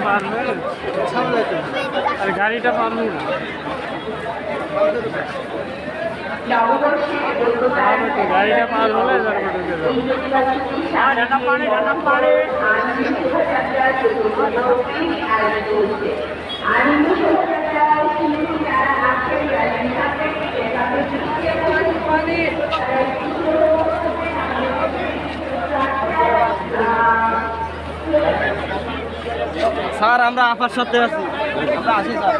পারবে আর গাড়িটা পারবে না পারবে তো, গাড়িটা পার হলে ঢুকে যাবে। স্যার আমরা আপার সাথে আছি। আমরা আছি স্যার